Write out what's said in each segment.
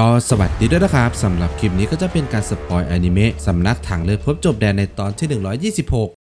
ก็สวัสดีด้วยนะครับสำหรับคลิปนี้ก็จะเป็นการสปอยอนิเมะสำนักถังเลือดพบจบแดนในตอนที่ 126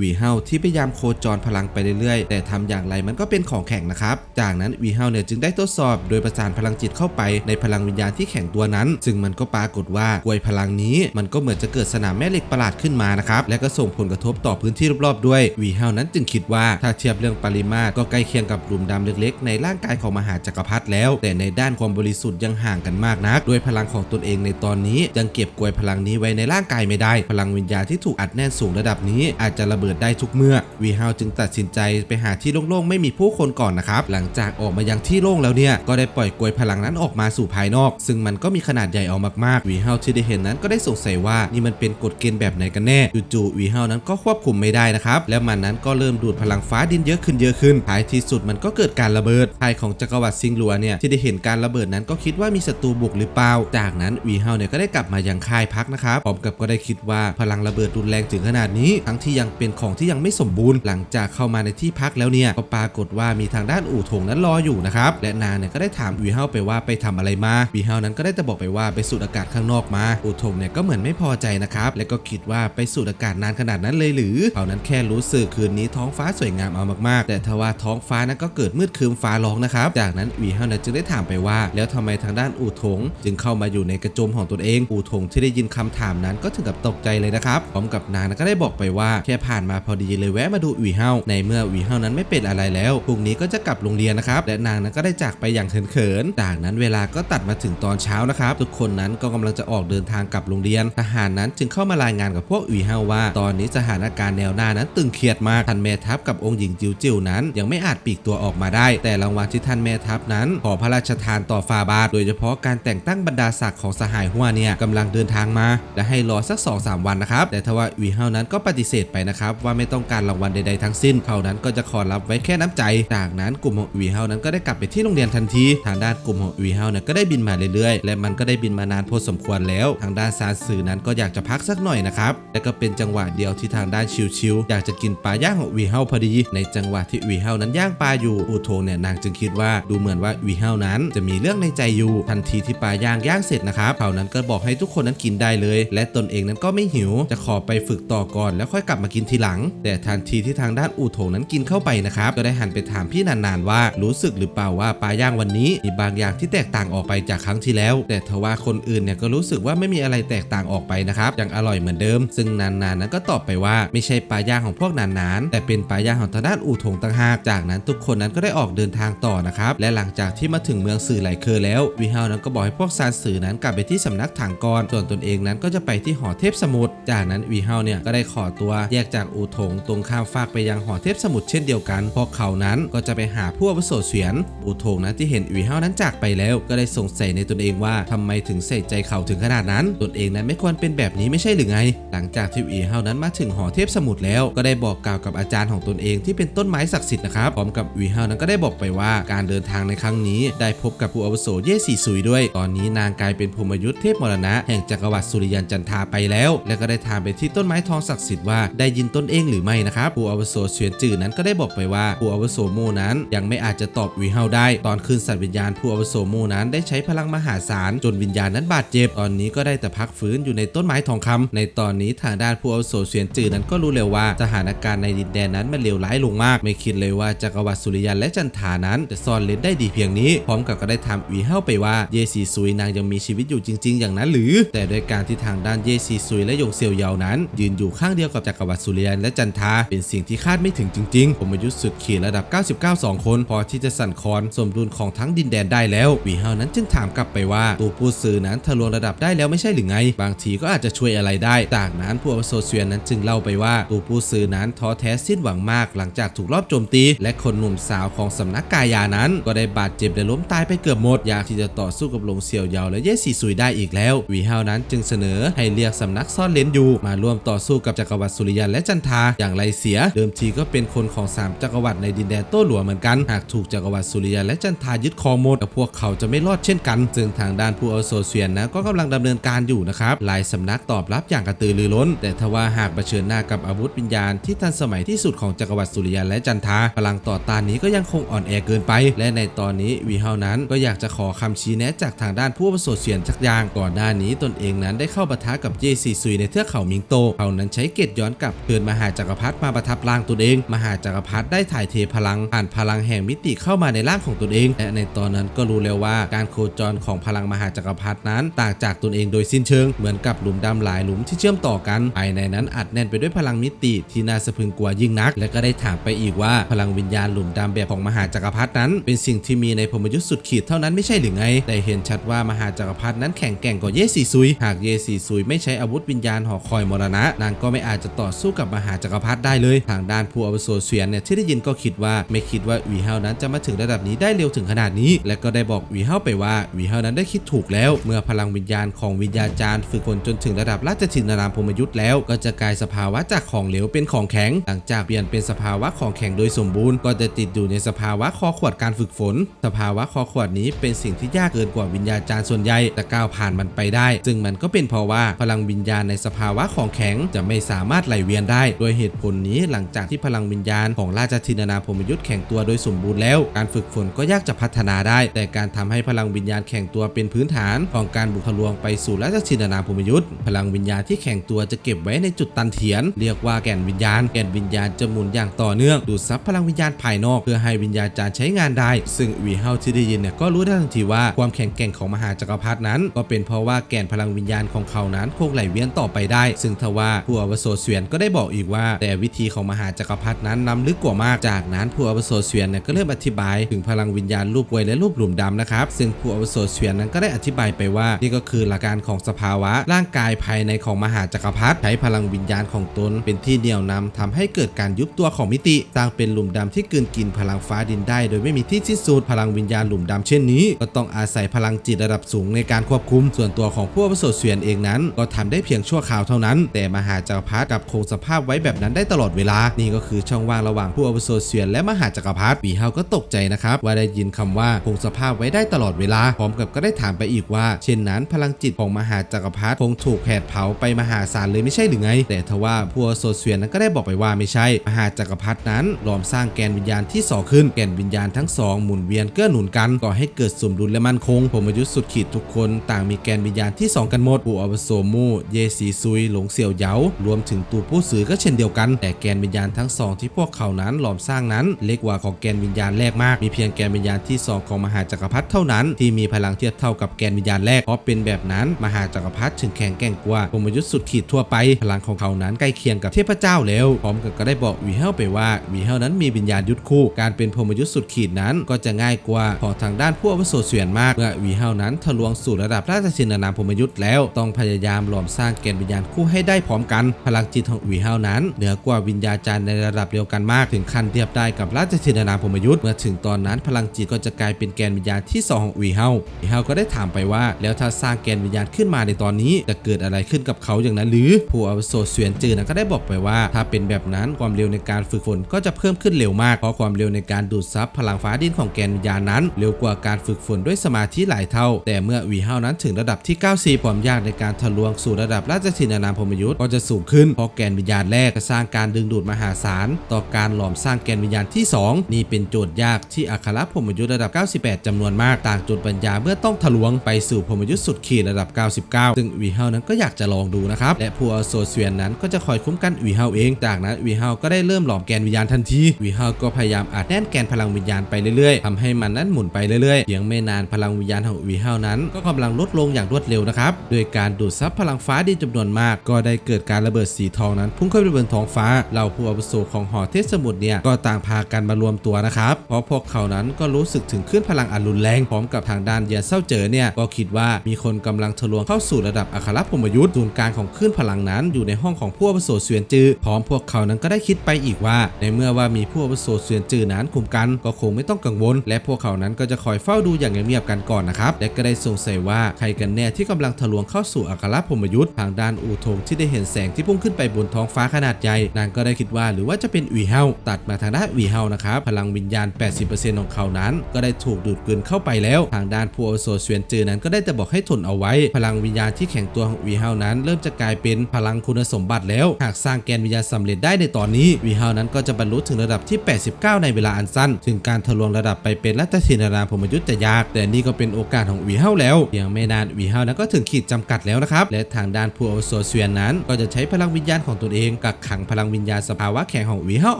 วีเฮาที่พยายามโคจรพลังไปเรื่อยๆ แต่ทำอย่างไรมันก็เป็นของแข็งนะครับ จากนั้นวีเฮาเนี่ยจึงได้ทดสอบโดยประสานพลังจิตเข้าไปในพลังวิญญาณที่แข็งตัวนั้น ซึ่งมันก็ปรากฏว่ากวยพลังนี้มันก็เหมือนจะเกิดสนามแม่เหล็กประหลาดขึ้นมานะครับ และก็ส่งผลกระทบต่อพื้นที่รอบๆด้วยวีเฮานั้นจึงคิดว่าถ้าเทียบเรื่องปริมาตรก็ใกล้เคียงกับหลุมดำเล็กๆ ในร่างกายของมหาจักรพรรดิแล้ว แต่ในด้านความบริสุทธิ์ยังห่างกันมากนักด้วยพลังของตนเองในตอนนี้ยังเก็บกวยพลังนี้ไว้ในร่างกายไม่ได้ พลังวิญญาณที่ถูกอัดแน่นสูงระดับนี้อาจจะระเบิดได้ทุกเมื่อวีฮาวจึงตัดสินใจไปหาที่โล่งๆไม่มีผู้คนก่อนนะครับหลังจากออกมายังที่โล่งแล้วเนี่ยก็ได้ปล่อยกลวยพลังนั้นออกมาสู่ภายนอก ซึ่งมันก็มีขนาดใหญ่เอามากๆวีฮาวที่ได้เห็นนั้นก็ได้สงสัยว่านี่มันเป็นกฎเกณฑ์แบบไหนกันแน่จู่ๆวีฮาวนั้นก็ควบคุมไม่ได้นะครับแล้วมันนั้นก็เริ่มดูดพลังฟ้าดินเยอะขึ้นเยอะขึ้นท้ายที่สุดมันก็เกิดการระเบิดภายของจักรวรรดิซิงหลัวเนี่ยที่ได้เห็นการระเบิดนั้นก็คิดว่ามีศัตรูบุกหรือเปล่า จากนั้นวีเฮาเนี่ยก็ได้กลับมายังค่ายพักนะครับพร้อมกับก็ได้คิดว่าพลังระเบิดรุนแรงถึงขนาดนี้ ทั้งที่ยังเป็นของที่ยังไม่สมบูรณ์ หลังจากเข้ามาในที่พักแล้วเนี่ยก็ปรากฏว่ามีทางด้านอู่ถงนั้นรออยู่นะครับและนางเนี่ยก็ได้ถามวีเฮาไปว่าไปทำอะไรมาวีเฮานั้นก็ได้แต่บอกไปว่าไปสูดอากาศข้างนอกมาอู่ถงเนี่ยก็เหมือนไม่พอใจนะครับและก็คิดว่าไปสูดอากาศนานขนาดนั้นเลยหรือเขานั้นแค่รู้สึกคืนนี้ท้องฟ้าสวยงามเอามากๆ แต่ทว่าท้องฟ้านั้นก็เกิดมืดครึ้มฟ้าร้องนะครับจากนั้นวีเฮานั้นจึงได้ถามไปว่า แล้วทำไมทางด้านอู่ถง จึงเข้ามาอยู่ในกระโจมของตนเองอู่ถงที่ได้ยินคำถามนั้นก็ถึงกับตกใจเลยนะครับพร้อมกับนางก็ได้บอกไปว่าแค่ผ่านมาพอดีเลยแวะมาดูวีเฮาในเมื่อวีเฮานั้นไม่เป็นอะไรแล้วพรุ่งนี้ก็จะกลับโรงเรียนนะครับและนางนั้นก็ได้จากไปอย่างเขินๆจากนั้นเวลาก็ตัดมาถึงตอนเช้านะครับทุกคนนั้นก็กำลังจะออกเดินทางกลับโรงเรียน ทหารนั้นจึงเข้ามารายงานกับพวกวีเฮาว่า ตอนนี้สถานการณ์แนวหน้านั้นตึงเครียดมากท่านแม่ทัพกับองค์หญิงจิวจิวนั้น ยังไม่อาจปีกตัวออกมาได้ แต่รางวัลที่ท่านแม่ทัพนั้น ขอพระราชทานต่อฟาบาท โดยเฉพาะการแต่งตั้งบรรดาศักดิ์ของสหายหัวเนี่ยกำลังเดินทางมา และให้รอสัก2-3วันนะครับแต่ทว่าวีเฮานั้นก็ปฏิเสธไปนะครับว่าไม่ต้องการรางวัลใดๆทั้งสิ้นเขานั้นก็จะขอรับไว้แค่น้ำใจ จากนั้นกลุ่มของวีเฮานั้นก็ได้กลับไปที่โรงเรียนทันทีทางด้านกลุ่มของวีเฮาเนี่ยก็ได้บินมาเรื่อยๆ และมันก็ได้บินมานานพอสมควรแล้ว ทางด้านซานสื่อนั้นก็อยากจะพักสักหน่อยนะครับและก็เป็นจังหวะเดียวที่ทางด้านชิวๆอยากจะกินปลาย่างของวีเฮาพอดี ในจังหวะที่วีเฮานั้นย่างปลาอยู่อูโทงเนี่ยนางจึงคิดว่าดูเหมือนว่าวีเฮานั้นจะมีเรื่องในใจอยู่ทันทีที่ปลาย่างย่างเสร็จนะครับเขานั้นก็บอกให้ทุกคนนั้นกินได้เลย และตนเองนั้นก็ไม่หิว จะขอไปฝึกต่อก่อนแล้วค่อยกลับมากินทีหลัง แต่ทันทีที่ทางด้านอูโถงนั้นกินเข้าไปนะครับ ก็ได้หันไปถามพี่นานๆว่า รู้สึกหรือเปล่าว่าปลาย่างวันนี้มีบางอย่างที่แตกต่างออกไปจากครั้งที่แล้ว แต่ทว่าคนอื่นเนี่ยก็รู้สึกว่าไม่มีอะไรแตกต่างออกไปนะครับยังอร่อยเหมือนเดิม ซึ่งนานๆนั้นก็ตอบไปว่าไม่ใช่ปลาย่างของพวกนานๆแต่เป็นปลาย่างของทางด้านอู่ถงต่างหากจากนั้นทุกคนนั้นก็ได้ออกเดินทางต่อนะครับและหลังจากที่มาถึงเมืองสื่อไหลเคอร์แล้ววิฮาวนั้นก็บอกให้พวกซานสื่อนั้นกลับไปที่สำนักถังกรส่วนตนเองนั้นก็จะไปที่หอเทพสมุทรจากนั้นวีเฮาเนี่ยก็ได้ขอตัวแยกจากอู่ถงตรงข้ามฟากไปยังหอเทพสมุทรเช่นเดียวกันพราะเขานั้นก็จะไปหาผู้อาวุโสเสวียน อู่ถงนั้นที่เห็นอวีเฮานั้นจากไปแล้ว ก็ได้สงสัยในตนเองว่าทำไมถึงใส่ใจเขาถึงขนาดนั้น ตนเองนั้นไม่ควรเป็นแบบนี้ไม่ใช่หรือไง หลังจากที่อวีเฮานั้นมาถึงหอเทพสมุทรแล้วก็ได้บอกกล่าวกับอาจารย์ของตนเองที่เป็นต้นไม้ศักดิ์สิทธิ์นะครับพร้อมกับอวีเฮานั้นก็ได้บอกไปว่าการเดินทางในครั้งนี้ ได้พบกับผู้อาวุโสเย่สีซุยด้วย ตอนนี้นางกลายเป็นภูมิยุทธเทพมรณะแห่งจักรวรรดิสุริยันจันทาไปแล้ว และก็ได้ถามไปที่ต้นไม้ทองศักดิ์สิทธิ์ว่าได้ยินตนเองหรือไม่นะครับผู้อาวุโสเฉียนจื่อนั้นก็ได้บอกไปว่าผู้อาวุโสโมนั้นยังไม่อาจจะตอบวีเฮาได้ ตอนคืนสัตว์วิญญาณผู้อาวุโสโมนั้นได้ใช้พลังมหาศาลจนวิญญาณนั้นบาดเจ็บตอนนี้ก็ได้แต่พักฟื้นอยู่ในต้นไม้ทองคำในตอนนี้ทางด้านผู้อาวุโสเฉียนจื่อนั้นก็รู้เร็วว่าสถานการณ์ในดินแดนนั้นมันเลวร้ายลงมาก ไม่คิดเลยว่าจักรวรรดิสุริยันและจันทานั้นจะซ่อนเลนได้ดีเพียงนี้ พร้อมกับก็ได้ทำวีเฮาไปว่าเยซีซุยนางยังมีชีวิตอยู่จริง ๆ อย่างนั้นหรือ แต่โดยการที่ทางด้านเยซีซุยและยงเซียวเยานั้น ยืนอยู่ข้างเดียวกับจักรวรรดิสุริยันและจันทาเป็นสิ่งที่คาดไม่ถึงจริงๆ ผมอายุสุดขีดระดับ 99 2 คน พอที่จะสั่นคลอนสมดุลของทั้งดินแดนได้แล้ววีเฮานั้นจึงถามกลับไปว่าตัวผู้สื่อนั้นทะลวงระดับได้แล้วไม่ใช่หรือไง บางทีก็อาจจะช่วยอะไรได้ จากนั้นผู้อาวุโสเซียนนั้นจึงเล่าไปว่าตัวผู้สื่อนั้นท้อแท้สิ้นหวังมาก หลังจากถูกรอบโจมตี และคนหนุ่มสาวของสำนักกายานั้น ก็ได้บาดเจ็บและล้มตายไปเกือบหมดอยากที่จะต่อสู้กับหลงเซียวเยาและเย่ซีซุยได้อีกแล้ววีเฮานั้นจึงเสนอให้เรียกสำนักซ่อนเลนอยู่มาร่วมต่อสู้กับจักรวรรดิสุริยันและจจันทาอย่างไรเสีย เดิมทีก็เป็นคนของสามจักรวรรดิในดินแดนโต้หลัวเหมือนกัน หากถูกจักรวรรดิสุริยะและจันทายึดครองหมดพวกเขาจะไม่รอดเช่นกัน ซึ่งทางด้านผู้อาโสเสวียนนะก็กำลังดำเนินการอยู่นะครับหลายสำนักตอบรับอย่างกระตือรือร้น แต่ทว่าหากเผชิญหน้ากับอาวุธวิญญาณที่ทันสมัยที่สุดของจักรวรรดิสุริยะและจันทาพลังต่อต้านนี้ก็ยังคงอ่อนแอเกินไป และในตอนนี้วีเฮานั้นก็อยากจะขอคำชี้แนะจากทางด้านผู้อาโสเสวียนสักอย่างก่อนหน้านี้ตนเองนั้นได้เข้าปะทะกับเยซีซุยในเทือกเขามิงโตเขานั้นใช้เกตย้อนกลับเชิญมหาจักรพรรดิมาประทับร่างตนเอง มหาจักรพรรดิได้ถ่ายเทพลังผ่านพลังแห่งมิติเข้ามาในร่างของตนเอง และในตอนนั้นก็รู้แล้วว่าการโคจรของพลังมหาจักรพรรดินั้น ต่างจากตนเองโดยสิ้นเชิง เหมือนกับหลุมดำหลายหลุมที่เชื่อมต่อกันภายในนั้นอัดแน่นไปด้วยพลังมิติที่น่าสะพรึงกลัวยิ่งนัก และก็ได้ถามไปอีกว่าพลังวิญญาณหลุมดำแบบของมหาจักรพรรดินั้น เป็นสิ่งที่มีในพมยุทธ์สุดขีดเท่านั้นไม่ใช่หรือไง แต่เห็นชัดว่ามหาจักรพรรดินั้นแข็งแกร่งกว่าเยซีซุย หากเยซีซุยไม่ใช้อาวุธวิญญาณหอคอยมรณะนางก็ไม่อาจจะต่อสู้กับมหาจักรพรรดิได้เลย ทางด้านผู้อาวุโสเสวียนเนี่ยที่ได้ยินก็คิดว่าไม่คิดว่าวีเฮานั้นจะมาถึงระดับนี้ได้เร็วถึงขนาดนี้ และก็ได้บอกวีเฮาไปว่าวีเฮานั้นได้คิดถูกแล้ว เมื่อพลังวิญญาณของวิญญาจารย์ฝึกฝนจนถึงระดับราชทินนามพมยุทธ์แล้ว ก็จะกลายสภาวะจากของเหลวเป็นของแข็ง หลังจากเปลี่ยนเป็นสภาวะของแข็งโดยสมบูรณ์ก็จะติดอยู่ในสภาวะคอขวดการฝึกฝน สภาวะคอขวดนี้เป็นสิ่งที่ยากเกินกว่าวิญญาจารย์ส่วนใหญ่จะก้าวผ่านมันไปได้ ซึ่งมันก็เป็นเพราะว่าพลังวิญญาณในสภาวะของแข็งจะไม่สามารถไหลเวียนได้โดยเหตุผลนี้หลังจากที่พลังวิญญาณของราชทินนาพรมยุทธ์แข็งตัวโดยสมบูรณ์แล้ว การฝึกฝนก็ยากจะพัฒนาได้ แต่การทำให้พลังวิญญาณแข็งตัวเป็นพื้นฐานของการบุกทะลวงไปสู่ราชทินนาพรมยุทธ์พลังวิญญาณที่แข็งตัวจะเก็บไว้ในจุดตันเถียน เรียกว่าแก่นวิญญาณ แก่นวิญญาณจะหมุนอย่างต่อเนื่อง ดูดซับพลังวิญญาณภายนอกเพื่อให้วิญญาณจาร์ใช้งานได้ ซึ่งวีเฮาที่ได้ยินเนี่ยก็รู้ได้ทันทีว่าความแข็งแกร่งของมหาจักรพรรดินั้น ก็เป็นเพราะว่าแก่นพลังวิญญาณของเขานั้นคงไหลเวียนต่อไปได้ ซึ่งทว่าผู้อาวุโสเสวียนก็ได้บอกอีกว่า แต่วิธีของมหาจักรพรรดินั้นล้ำลึกกว่ามากจากนั้นผู้อาวุโสเสวียนเนี่ยก็เริ่มอธิบายถึงพลังวิญญาณรูปวยและรูปหลุมดำนะครับ ซึ่งผู้อาวุโสเสวียนนั้นก็ได้อธิบายไปว่า นี่ก็คือหลักการของสภาวะร่างกายภายในของมหาจักรพรรดิใช้พลังวิญญาณของตน เป็นที่เหนี่ยวนำทำให้เกิดการยุบตัวของมิติสร้างเป็นหลุมดำที่กลืนกินพลังฟ้าดินได้ โดยไม่มีที่สิ้นสุดพลังวิญญาณหลุมดำเช่นนี้ ก็ต้องอาศัยพลังจิตระดับสูงในการควบคุม ส่วนตัวของผู้อาวุโสเสวียนเองนั้น ก็ทำได้เพียงชั่วคราวเท่านั้น แต่มหาจักรพรรดิกับคงสภาพไว้แบบนั้นได้ตลอดเวลา นี่ก็คือช่องว่างระหว่างผู้อาวุโสเสียนและมหาจักรพรรดิปีเฮาก็ตกใจนะครับ ว่าได้ยินคำว่าคงสภาพไว้ได้ตลอดเวลา พร้อมกับก็ได้ถามไปอีกว่า เช่นนั้นพลังจิตของมหาจักรพรรดิคงถูกแผดเผาไปมหาศาลเลยไม่ใช่หรือไง แต่ทว่าผู้อาวุโสเสียนนั้นก็ได้บอกไปว่าไม่ใช่ มหาจักรพรรดินั้นหลอมสร้างแกนวิญญาณที่สอขึ้นแกนวิญญาณทั้งสองหมุนเวียนเกื้อหนุนกันก่อให้เกิดสมดุลและมั่นคงผมอายุทธ์สุดขีดทุกคน ต่างมีแกนวิญญาณที่สองกันหมดผู้อาวุโสมู่เยสีซุยหลงเสี่ยวเหยารวมถึงตูผู้สือก็เช่นเดียวกัน แต่แกนวิญญาณทั้งสองที่พวกเขานั้นหลอมสร้างนั้น เล็กกว่าของแกนวิญญาณแรกมาก มีเพียงแกนวิญญาณที่สองของมหาจักรพรรดิเท่านั้น ที่มีพลังเทียบเท่ากับแกนวิญญาณแรกเพราะเป็นแบบนั้นมหาจักรพรรดิถึงแข็งแกร่งกว่าผมยุทธ์สุดขีดทั่วไป พลังของเขานั้นใกล้เคียงกับเทพเจ้าแล้วพร้อมกับก็ได้บอกวีเฮลไปว่าวีเฮลนั้นมีวิญญาณยุทธคู่การเป็นพรมยุทธ์สุดขีดนั้นก็จะง่ายกว่าของทางด้านผู้อาวุโสเสวียนมากเมื่อวีเฮลนั้นทะลวงสู่ระดับราชชินนามพรมยุทธ์แล้วต้องพยายามหลอมสร้างแกนวิญญาณคู่ให้ได้พร้อมกัน พลังจิตของวีเฮลนั้น เหนือกว่าวิญญาจารย์ในระดับเดียวกันมากถึงขั้นเทียบได้กับราชชินนามพมยุทธ์เมื่อถึงตอนนั้นพลังจิตก็จะกลายเป็นแกนวิญญาณที่สองของวีเฮลวีเฮลก็ได้ถามไปว่า แล้วถ้าสร้างแกนวิญญาณขึ้นมาในตอนนี้ จะเกิดอะไรขึ้นกับเขาอย่างนั้นหรือผู้อาวุโสเสวียนจือนั้นก็ได้บอกไปว่า ถ้าเป็นแบบนั้นความเร็วในการฝึกฝนก็จะเพิ่มขึ้นเร็วมากเพราะความเร็วในการดูดซับพลังฟ้าดินของแกนวิญญาณนั้น เร็วกว่าการฝึกฝนด้วยสมาธิหลายเท่า แต่เมื่อวีเฮานั้นถึงระดับที่ 94 ความยากในการทะลวงสู่ระดับราชทินานามพมยุทธก็จะสูงขึ้นเพราะแกนวิญญาณการแรกจะสร้างการดึงดูดมหาศาล ต่อการหลอมสร้างแกนวิญญาณที่ 2 นี่เป็นโจทย์ยากที่อัครพรหมยุทธ์ระดับ 98จำนวนมากต่างจุดปัญญาเมื่อต้องทะลวงไปสู่พรหมยุทธ์สุดขีดระดับ 99 ซึ่งวีเฮานั้นก็อยากจะลองดูนะครับ และผู้อาวุโสเสวียนนั้นก็จะคอยคุ้มกันวีเฮาเอง จากนั้นวีเฮาก็ได้เริ่มหลอมแกนวิญญาณทันทีวีเฮาก็พยายามอัดแน่นแกนพลังวิญญาณไปเรื่อยๆทำให้มันนั้นหมุนไปเรื่อยๆเพียงไม่นานพลังวิญญาณของวีเฮานั้น ก็กำลังลดลงอย่างรวดเร็วนะครับโดยการดูดซับพลังฟ้าดินจำนวนมาก ก็ได้เกิดการระเบิดสีทองนั้นพุ่งขึ้นไปบนท้องฟ้าเหล่าผู้อาวุโสของหอเทพสมุทรเนี่ยก็ต่างพากันมารวมตัวนะครับเพราะพวกเขานั้นก็รู้สึกถึงคลื่นพลังอันรุนแรงพร้อมกับทางด้านเยียนเศร้าเจอเนี่ยก็คิดว่ามีคนกำลังทะลวงเข้าสู่ระดับอัครพมยุทธ์ศูนย์กลางของคลื่นพลังนั้นอยู่ในห้องของผู้อาวุโสเสวียนจือพร้อมพวกเขานั้นก็ได้คิดไปอีกว่า ในเมื่อว่ามีผู้อาวุโสเสวียนจือนั้นคุมกัน ก็คงไม่ต้องกังวล และพวกเขานั้นก็จะคอยเฝ้าดูอย่างเงียบๆกันก่อนนะครับและก็ได้สงสัยว่าใครกันแน่ที่กำลังทะลวงเข้าสู่อัครพมยุทธ์ทางด้านอูทงที่ได้เห็นแสงที่พุ่งขึ้นไปบนท้องฟ้าฟ้าขนาดใหญ่นางก็ได้คิดว่าหรือว่าจะเป็นวีเฮาตัดมาทางด้านวีเฮานะครับพลังวิญญาณ 80%ของเขานั้น ก็ได้ถูกดูดกลืนเข้าไปแล้ว ทางด้านผู้อาวุโสเสวียนจือนั้นก็ได้แต่บอกให้ทนเอาไว้ พลังวิญญาณที่แข็งตัวของวีเฮานั้น เริ่มจะกลายเป็นพลังคุณสมบัติแล้ว หากสร้างแกนวิญญาณสำเร็จได้ในตอนนี้วีเฮานั้นก็จะบรรลุถึงระดับที่ 89 ในเวลาอันสั้น ถึงการทะลวงระดับไปเป็นรัตถินารามพมยุทธ์จะยากแต่นี่ก็เป็นโอกาสของวีเฮาแล้วเพียงไม่นานวีเฮานั้นก็ถึงขีดจำกัดแล้วนะครับและทางด้านผู้อโสเสวียนนั้น ก็จะใช้พลังวิญญาณของตนเองกักขังพลังวิญญาณสภาวะแข็งของวีเฮา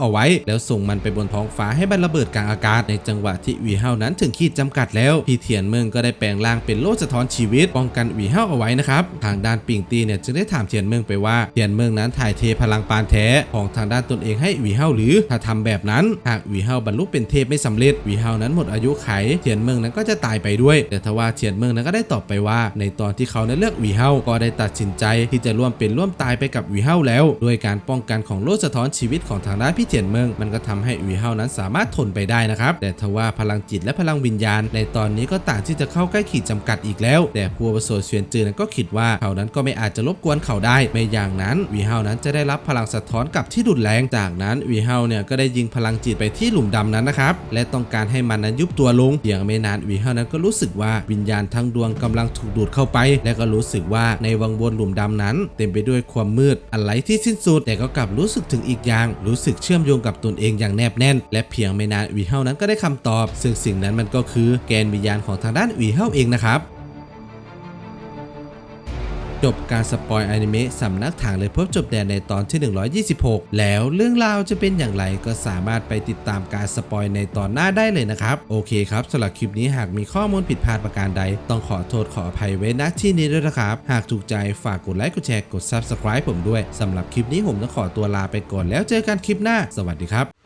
เอาไว้ แล้วส่งมันไปบนท้องฟ้าให้มันระเบิดกลางอากาศในจังหวะที่วีเฮานั้นถึงขีดจำกัดแล้วพี่เทียนเมืองก็ได้แปลงร่างเป็นโลสะท้อนชีวิตป้องกันวีเฮาเอาไว้นะครับทางด้านปิงตีเนี่ยจึงได้ถามเทียนเมืองไปว่าเทียนเมืองนั้นถ่ายเทพลังปานแท้ของทางด้านตนเองให้วีเฮาหรือถ้าทำแบบนั้นหากวีเฮาบรรลุเป็นเทพไม่สำเร็จวีเฮานั้นหมดอายุไขเทียนเมืองนั้นก็จะตายไปด้วย แต่ทว่าเทียนเมืองนั้นก็ได้ตอบไปว่า ในตอนที่เขานั้นเลือกวีเฮาก็ได้ตัดสินใจที่จะร่วมเป็นร่วมตายไปกับวีเฮาแล้วด้วยการป้องกันของโล่สะท้อนชีวิตของทางด้านพี่เทียนเมืองมันก็ทำให้วีเฮานั้นสามารถทนไปได้นะครับแต่ทว่าพลังจิตและพลังวิญญาณ ในตอนนี้ก็ต่างที่จะเข้าใกล้ขีดจำกัดอีกแล้ว แต่ผู้อาวุโสเซียนจือนั้นก็คิดว่าเขานั้นก็ไม่อาจจะรบกวนเขาได้ไม่อย่างนั้นวีเฮานั้นจะได้รับพลังสะท้อนกลับที่ดุนแรงจากนั้นวีเฮาเนี่ยก็ได้ยิงพลังจิตไปที่หลุมดำนั้นนะครับและต้องการให้มันนั้นยุบตัวลงเพียงไม่นานวีเฮานั้นก็รู้สึกว่าวิญญาณทั้งดวงกำลังถูกดูดเข้าไป และก็รู้สึกว่าในวังวนหลุมดำนั้น เต็มไปด้วยความมืดอันไรที่สิ้นสุดแต่ก็กลับรู้สึกถึงอีกอย่าง รู้สึกเชื่อมโยงกับตนเองอย่างแนบแน่น และเพียงไม่นานวีเฮานั้นก็ได้คำตอบ ซึ่งสิ่งนั้นมันก็คือแกนวิญญาณของทางด้านวีเฮาเองนะครับ จบการสปอยอนิเมะสำนักถังเลยพบจบแดนในตอนที่ 126 แล้วเรื่องราวจะเป็นอย่างไรก็สามารถไปติดตามการสปอยในตอนหน้าได้เลยนะครับ โอเคครับสำหรับคลิปนี้หากมีข้อมูลผิดพลาดประการใด ต้องขอโทษขออภัยไว้ณที่นี้ด้วยนะครับ หากถูกใจฝากกดไลค์กดแชร์กด Subscribe ผมด้วยสำหรับคลิปนี้ผมต้องขอตัวลาไปก่อนแล้วเจอกันคลิปหน้า สวัสดีครับ